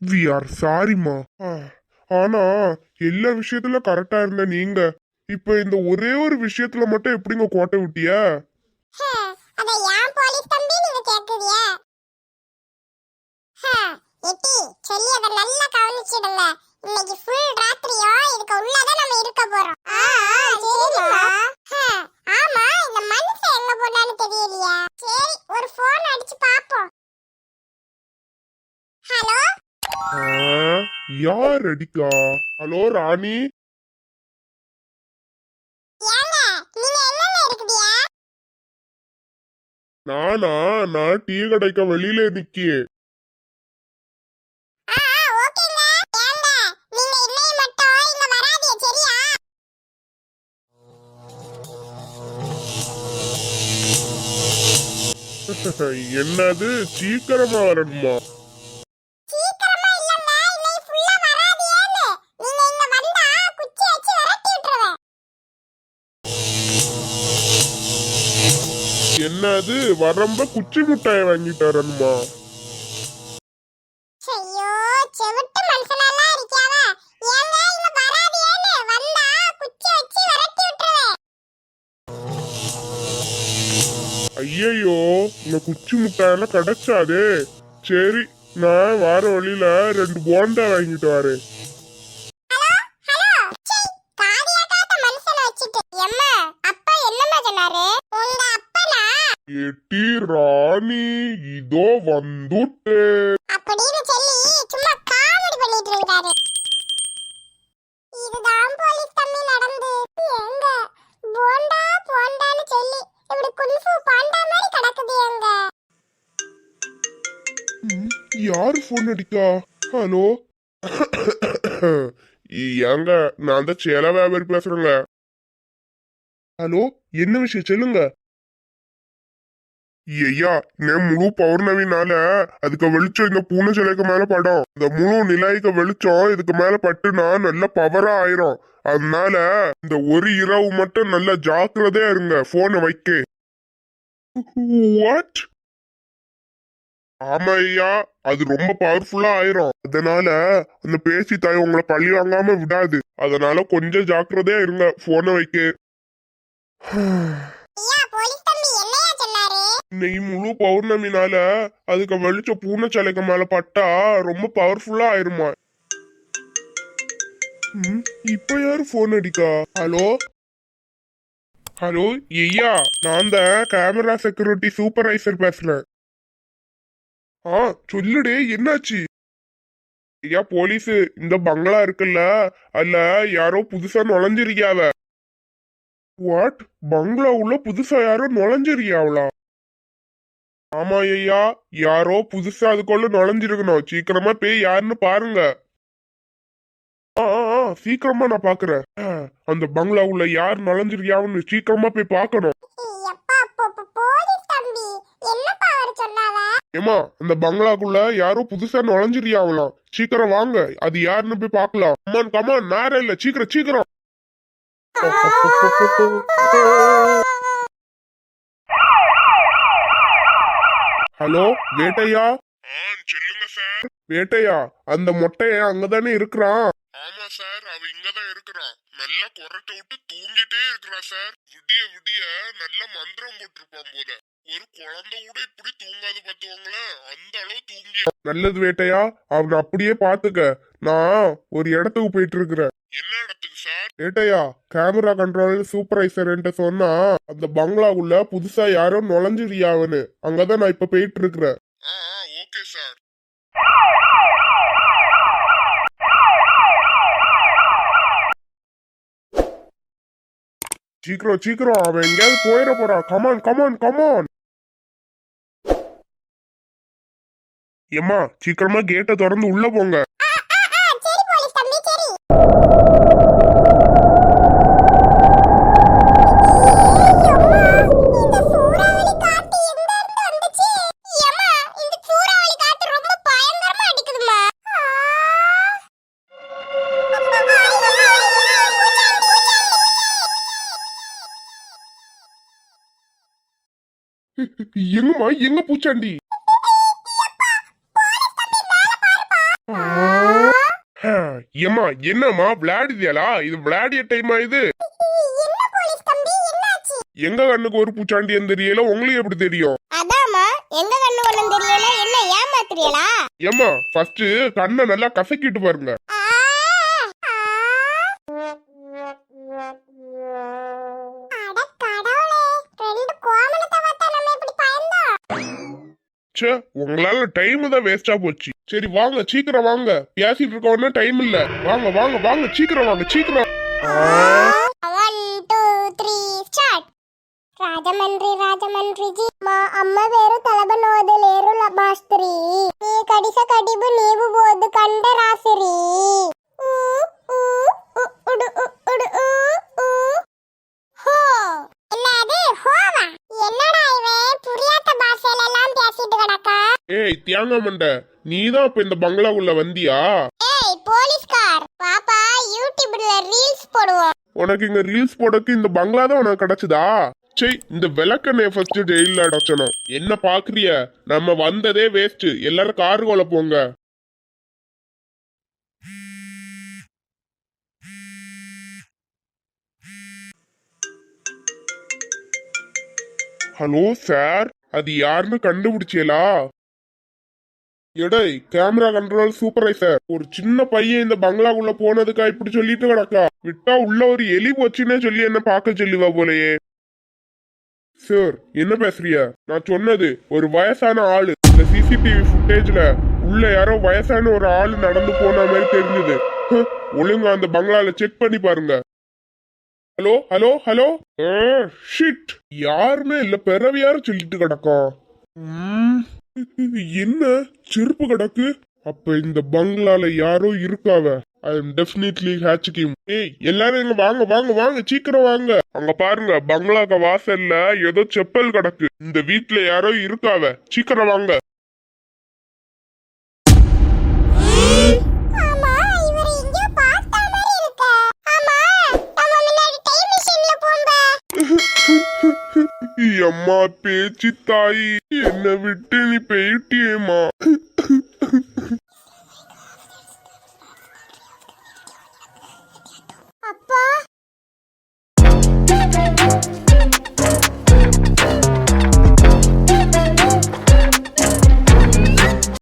We are சாரிம்மா ஆனா எல்லா விஷயத்துல கரெக்டா இருந்த நீங்க. இப்ப இந்த ஒரே ஒரு விஷயத்துல மட்டும் எப்படிங்க கோட்டை விட்டிய? இன்னைக்கு ஃபுல் ராத்திரியோ இதுக்கு உள்ளதான் நம்ம இருக்க போறோம். யார் அடிக்கா? ஹலோ ராணி? நானா? நான் டீ கடைக்க வெளியில சரியா? என்னது? சீக்கிரமா வரணுமா? வராதீன்னு வந்தா குச்சி வச்சு விரட்டி விட்டுருவேன். ஐயையோ இந்த குச்சி முட்டாயெல்லாம் கிடைச்சாதே. சரி நான் வார வழியில ரெண்டு போண்டா வாங்கிட்டு வரேன். இதோ வந்துட்டே. அப்படின்னு சொல்லி சும்மா காமெடி பண்ணிட்டு இருக்காரு இதுதான் போலீஸ் தம்பி நடந்து. எங்க? போண்டா போண்டான்னு சொல்லி இப்படி குல்ஃபு பாண்டா மாதிரி கிடக்குது எங்க? யாரு போன் அடிக்கா? ஹலோ ஏங்க நான் தான் சேல வியாபாரி பேசுறேங்க. ஹலோ என்ன விஷயம்? சொல்லுங்க. ஐயா நே முழு பௌர்ணமினால அதுக்கு வெளிச்சம் இந்த பூனை சிலைக்கு மேல படம். இந்த முழு நிலாய்க்கு வெளிச்சம் இதுக்கு மேல பட்டுனா நல்ல பவரா ஆயிரும். அதனால இந்த ஒரு இரவு மட்டும் நல்ல ஜாக்கிரதையா இருங்க. போனை வைக்க. வாட் ஆமா ஐயா அது ரொம்ப பவர்ஃபுல்லா ஆயிரும். அதனால அந்த பேசி தாய் உங்களை பழி வாங்காம விடாது. அதனால கொஞ்சம் ஜாக்கிரதையா இருங்க. போனை வைக்க. சொன்னாரு முழு பௌர்ணமினால அதுக்கு வெளிச்ச பூனை சிலைக்கு மேல பட்டா ரொம்ப பவர்ஃபுல்லா ஆயிருமா? இப்ப யாரு போன் அடிக்கா? ஹலோ ஹலோ ஐயா நான் தான் கேமரா செக்யூரிட்டி சூப்பர்வைசர் பேசுறேன் ஆ சொல்லுடே என்னாச்சு? ஐயா போலீஸ் இந்த பங்களா இருக்குல்ல அல்ல யாரோ புதுசா நுழைஞ்சிருக்கியாவ வாட் பங்களா உள்ள புதுசா யாரோ நுழைஞ்சிருக்கியாவளா ஆமா ஐயா யாரோ புதுசா அதுக்குள்ள நுழைஞ்சிருக்கணும். சீக்கிரமா போய் யாருன்னு பாருங்க. சீக்கிரமா நான் பாக்குறேன். அந்த பங்களா உள்ள யார் நுழைஞ்சிருக்கியாவுன்னு சீக்கிரமா போய் பார்க்கணும். எப்பா போ- போ- போலீஸ் தம்பி. என்னப்பா அவர் சொன்னாவ? ஏமா அந்த பங்களாக்குள்ள யாரோ புதுசா நுழைஞ்சிருக்கியாவலாம். சீக்கிரம் வாங்க அது யாருன்னு போய் பார்க்கலாம். கமான் கமான் நேரம் இல்ல. சீக்கிரம் சீக்கிரம். ஹலோ வேட்டையா? சொல்லுங்க சார். வேட்டையா? அந்த மொட்டைய அங்கதானே இருக்கிறான்? ஆமா சார் அவ இங்கதான் இருக்கிறான். நல்லா கொரட்டை விட்டு தூங்கிட்டே இருக்கிறான் சார். விடிய விடிய நல்ல மந்திரம் போட்டிருப்பான் போல. ஒரு குழந்தை கூட இப்படி தூங்காது பாத்துவாங்களேன் அந்த அளவு தூங்கி நல்லது வேட்டையா அவனை அப்படியே பாத்துக்க நான் ஒரு இடத்துக்கு போயிட்டு இருக்கிறேன். என்ன இடத்துக்கு சார். வேட்டையா கேமரா கண்ட்ரோல் சூப்பர்வைசர் சொன்னா அந்த பங்களாவுள்ள புதுசா யாரோ நுழைஞ்சிருயாவனு அங்கதான் நான் இப்ப போயிட்டு இருக்கிறேன் ஓகே சார். சீக்கிரம் சீக்கிரம் அவன் எங்கேயாவது போயிட போறான் கமான் கமான் கமான் ஏம்மா சீக்கிரமா கேட்டை திறந்து உள்ள போங்க. எங்கம்மா எங்க பூச்சாண்டி? ஏமா என்னம்மா விளையாடுதியாளா? இது விளையாடிய டைமா இது? எங்க கண்ணுக்கு ஒரு பூச்சாண்டி தெரியல? உங்களுக்கு எப்படி தெரியும்? எங்க கண்ணு ஒண்ணும் தெரியல என்ன ஏமாத்துறியலா ஏமா ஃபர்ஸ்ட் கண்ணை நல்லா கசக்கிட்டு பாருங்க. ச்சே உங்களால டைம் தான் வேஸ்டா போச்சு சரி வாங்க சீக்கிரம் வாங்க பேசிட்டு இருக்க உடனே டைம் இல்ல வாங்க வாங்க வாங்க சீக்கிரம் வாங்க சீக்கிரம் రాజమండ్రి రాజమండ్రిజీ మా అమ్మ వేరు తలబనోదు లేరు లబాస్త్రి నీ కడిస కడిబు నీవు బోదు కండ రాసిరి ఊ, ఊ, ఉ, ఉడు, ఉ, உடு, ஏய் தியாங்க மண்ட நீதான் இப்ப இந்த பங்களாக்குள்ள வந்தியா? ஏய் போலீஸ்கார். பாப்பா யூடியூப்ல ரீல்ஸ் போடுவோம். உனக்கு இங்க ரீல்ஸ் போடக்கு இந்த பங்களா தான் உனக்கு கிடைச்சதா? சே இந்த விளக்கண்ணே ஃபர்ஸ்ட் ஜெயில அடைச்சணும் என்ன பாக்குறிய? நம்ம வந்ததே வேஸ்ட் எல்லாரும் காருக்குள்ள போங்க. ஹலோ சார் அது யாருன்னு கண்டுபிடிச்சீங்களா எடை கேமரா கண்ட்ரோல் சூப்பர்வைசர் ஒரு சின்ன பையன் இந்த பங்களாக்குள்ள போனதுக்கா இப்படி சொல்லிட்டு கிடக்கா? விட்டா உள்ள ஒரு எலி போச்சுன்னே சொல்லி என்ன பார்க்க சொல்லுவா போலயே. சார் என்ன பேசுறிய? நான் சொன்னது ஒரு வயசான ஆளு. இந்த சிசிடிவி ஃபுட்டேஜ்ல உள்ள யாரோ வயசான ஒரு ஆளு நடந்து போன மாதிரி தெரிஞ்சது. ஒழுங்கா அந்த பங்களால செக் பண்ணி பாருங்க. Hello hello hello? ஷிட் யாருமே இல்ல பிறவியாரும் சொல்லிட்டு கிடக்கும் ம், என்ன? செருப்பு கிடக்கு? அப்ப இந்த பங்களால யாரோ இருக்காவ. ஐ எம் டெஃபினெட்லி ஹேச்சிக்கிம் ஏய் எல்லாரும் இங்க வாங்க வாங்க வாங்க சீக்கிரம் வாங்க. அங்க பாருங்க பங்களாக்க வாசல்ல ஏதோ செப்பல் கிடக்கு. இந்த வீட்ல யாரோ இருக்காவ. சீக்கிரம் வாங்க. அம்மா பேச்சு தாயி. என்னை விட்டு நீ போயிட்டியேம்மா.